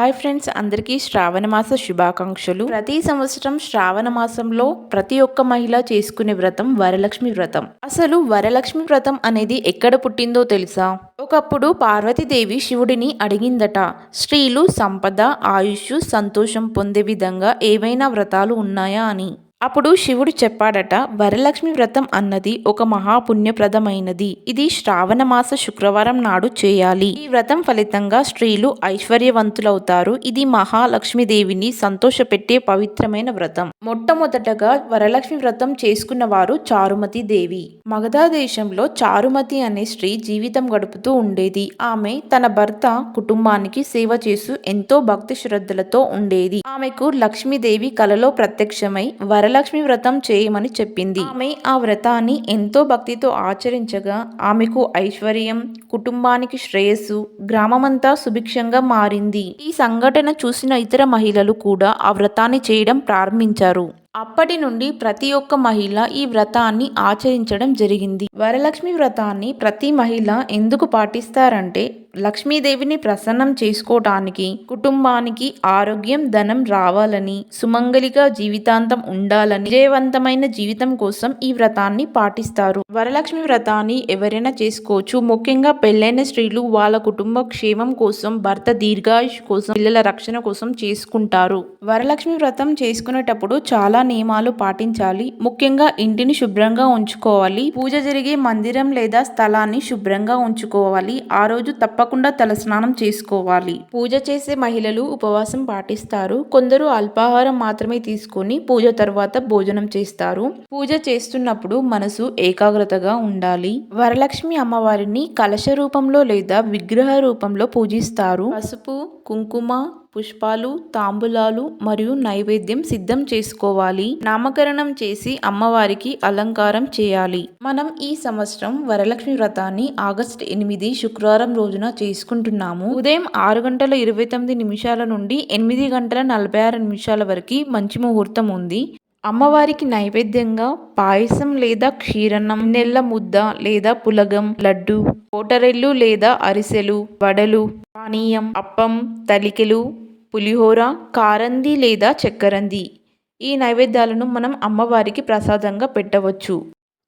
Hi friends అందరికీ శ్రావణ మాస శుభాకాంక్షలు. ప్రతి సంవత్సరం శ్రావణ మాసంలో ప్రతి ఒక్క మహిళ చేసుకునే వ్రతం వరలక్ష్మి వ్రతం. అసలు వరలక్ష్మి వ్రతం అనేది ఎక్కడ పుట్టిందో తెలుసా? ఒకప్పుడు పార్వతీదేవి శివుడిని అడిగిందట స్త్రీలు సంపద ఆయుష్ సంతోషం పొందే విధంగా ఏవైనా వ్రతాలు ఉన్నాయా? అని. అప్పుడు శివుడు చెప్పాడట వరలక్ష్మి వ్రతం అన్నది ఒక మహాపుణ్యప్రదమైనది. ఇది శ్రావణ మాస శుక్రవారం నాడు చేయాలి. ఈ వ్రతం ఫలితంగా స్త్రీలు ఐశ్వర్యవంతులవుతారు. ఇది మహాలక్ష్మీదేవిని సంతోషపెట్టే పవిత్రమైన వ్రతం. మొట్టమొదటగా వరలక్ష్మి వ్రతం చేసుకున్న వారు చారుమతి దేవి. మగధ దేశంలో చారుమతి అనే స్త్రీ జీవితం గడుపుతూ ఉండేది. ఆమె తన భర్త కుటుంబానికి సేవ చేస్తూ ఎంతో భక్తి శ్రద్ధలతో ఉండేది. ఆమెకు లక్ష్మీదేవి కలలో ప్రత్యక్షమై వర వరలక్ష్మి వ్రతం చేయమని చెప్పింది. ఆమె ఆ వ్రతాన్ని ఎంతో భక్తితో ఆచరించగా ఆమెకు ఐశ్వర్యం కుటుంబానికి శ్రేయస్సు గ్రామమంతా సుభిక్షంగా మారింది. ఈ సంఘటన చూసిన ఇతర మహిళలు కూడా ఆ వ్రతాన్ని చేయడం ప్రారంభించారు. అప్పటి నుండి ప్రతి ఒక్క మహిళ ఈ వ్రతాన్ని ఆచరించడం జరిగింది. వరలక్ష్మి వ్రతాన్ని ప్రతి మహిళ ఎందుకు పాటిస్తారంటే లక్ష్మీదేవిని ప్రసన్నం చేసుకోవటానికి కుటుంబానికి ఆరోగ్యం ధనం రావాలని సుమంగలిగా జీవితాంతం ఉండాలని విజయవంతమైన జీవితం కోసం ఈ వ్రతాన్ని పాటిస్తారు. వరలక్ష్మి వ్రతాన్ని ఎవరైనా చేసుకోవచ్చు. ముఖ్యంగా పెళ్ళైన స్త్రీలు వాళ్ళ కుటుంబ క్షేమం కోసం భర్త దీర్ఘాయుష్ కోసం పిల్లల రక్షణ కోసం చేసుకుంటారు. వరలక్ష్మి వ్రతం చేసుకునేటప్పుడు చాలా నియమాలు పాటించాలి. ముఖ్యంగా ఇంటిని శుభ్రంగా ఉంచుకోవాలి. పూజ జరిగే మందిరం లేదా స్థలాన్ని శుభ్రంగా ఉంచుకోవాలి. ఆ రోజు తప్పకుండా తలస్నానం చేసుకోవాలి. పూజ చేసే మహిళలు ఉపవాసం పాటిస్తారు. కొందరు అల్పాహారం మాత్రమే తీసుకొని పూజ తర్వాత భోజనం చేస్తారు. పూజ చేస్తున్నప్పుడు మనసు ఏకాగ్రతగా ఉండాలి. వరలక్ష్మి అమ్మవారిని కలశ రూపంలో లేదా విగ్రహ రూపంలో పూజిస్తారు. పసుపు కుంకుమ పుష్పాలు తాంబూలాలు మరియు నైవేద్యం సిద్ధం చేసుకోవాలి. నామకరణం చేసి అమ్మవారికి అలంకారం చేయాలి. మనం ఈ సంవత్సరం వరలక్ష్మి వ్రతాన్ని ఆగస్టు ఎనిమిది శుక్రవారం రోజున చేసుకుంటున్నాము. ఉదయం ఆరు గంటల ఇరవై తొమ్మిది నిమిషాల నుండి ఎనిమిది గంటల నలభై ఆరు నిమిషాల వరకు మంచి ముహూర్తం ఉంది. అమ్మవారికి నైవేద్యంగా పాయసం లేదా క్షీరన్నం నెల్ల ముద్ద లేదా పులగం లడ్డు కోటరెల్లు లేదా అరిసెలు వడలు పానీయం అప్పం తలికెలు పులిహోర కారంది లేదా చక్కరంది. ఈ నైవేద్యాలను మనం అమ్మవారికి ప్రసాదంగా పెట్టవచ్చు.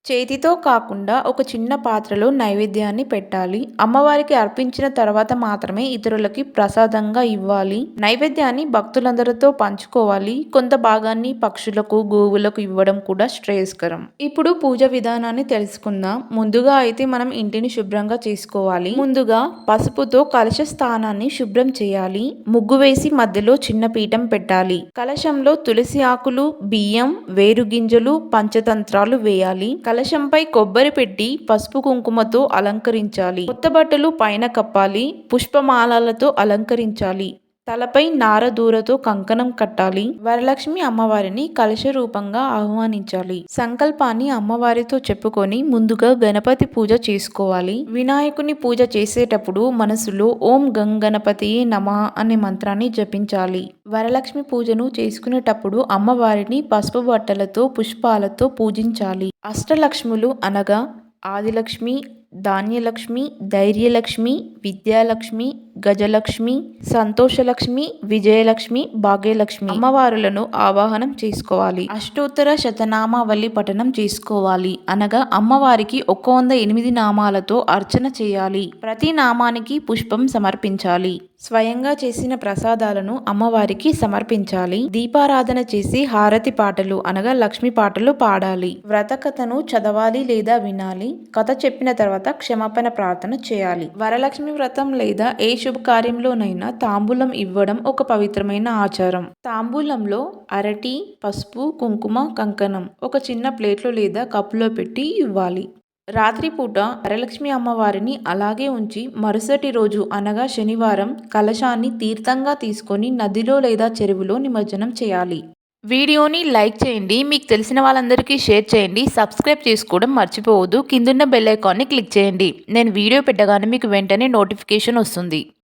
చేతితో కాకుండా ఒక చిన్న పాత్రలో నైవేద్యాన్ని పెట్టాలి. అమ్మవారికి అర్పించిన తర్వాత మాత్రమే ఇతరులకి ప్రసాదంగా ఇవ్వాలి. నైవేద్యాన్ని భక్తులందరితో పంచుకోవాలి. కొంత భాగాన్ని పక్షులకు గోవులకు ఇవ్వడం కూడా శ్రేయస్కరం. ఇప్పుడు పూజ విధానాన్ని తెలుసుకుందాం. ముందుగా అయితే మనం ఇంటిని శుభ్రంగా చేసుకోవాలి. ముందుగా పసుపుతో కలశ స్థానాన్ని శుభ్రం చేయాలి. ముగ్గు వేసి మధ్యలో చిన్న పీఠం పెట్టాలి. కలశంలో తులసి ఆకులు బియ్యం వేరు గింజలు పంచతంత్రాలు వేయాలి. కలశంపై కొబ్బరి పెట్టి పసుపు కుంకుమతో అలంకరించాలి. కొత్త బట్టలు పైన కప్పాలి. పుష్పమాలలతో అలంకరించాలి. తలపై నారదూరతో కంకణం కట్టాలి. వరలక్ష్మి అమ్మవారిని కలశ రూపంగా ఆహ్వానించాలి. సంకల్పాన్ని అమ్మవారితో చెప్పుకొని ముందుగా గణపతి పూజ చేసుకోవాలి. వినాయకుని పూజ చేసేటప్పుడు మనసులో ఓం గంగణపతి నమ అనే మంత్రాన్ని జపించాలి. వరలక్ష్మి పూజను చేసుకునేటప్పుడు అమ్మవారిని పసుపు బట్టలతో పుష్పాలతో పూజించాలి. అష్టలక్ష్ములు అనగా ఆదిలక్ష్మి ధాన్యలక్ష్మి ధైర్యలక్ష్మి విద్యాలక్ష్మి గజలక్ష్మి సంతోషలక్ష్మి విజయలక్ష్మి భాగ్యలక్ష్మి అమ్మవారులను ఆవాహనం చేసుకోవాలి. అష్టోత్తర శతనామావళి పఠనం చేసుకోవాలి. అనగా అమ్మవారికి ఒక వంద ఎనిమిది నామాలతో అర్చన చేయాలి. ప్రతి నామానికి పుష్పం సమర్పించాలి. స్వయంగా చేసిన ప్రసాదాలను అమ్మవారికి సమర్పించాలి. దీపారాధన చేసి హారతి పాటలు అనగా లక్ష్మి పాటలు పాడాలి. వ్రత కథను చదవాలి లేదా వినాలి. కథ చెప్పిన తర్వాత క్షమాపణ ప్రార్థన చేయాలి. వరలక్ష్మి వ్రతం లేదా ఏ శుభకార్యంలోనైనా తాంబూలం ఇవ్వడం ఒక పవిత్రమైన ఆచారం. తాంబూలంలో అరటి పసుపు కుంకుమ కంకణం ఒక చిన్న ప్లేట్లో లేదా కప్పులో పెట్టి ఇవ్వాలి. రాత్రిపూట వరలక్ష్మి అమ్మవారిని అలాగే ఉంచి మరుసటి రోజు అనగా శనివారం కలశాన్ని తీర్థంగా తీసుకొని నదిలో లేదా చెరువులో నిమజ్జనం చేయాలి. వీడియోని లైక్ చేయండి మీకు తెలిసిన వాళ్ళందరికీ షేర్ చేయండి సబ్స్క్రైబ్ చేసుకోవడం మర్చిపోవద్దు. కిందున్న బెల్ ఐకాన్ని క్లిక్ చేయండి. నేను వీడియో పెట్టగానే మీకు వెంటనే నోటిఫికేషన్ వస్తుంది.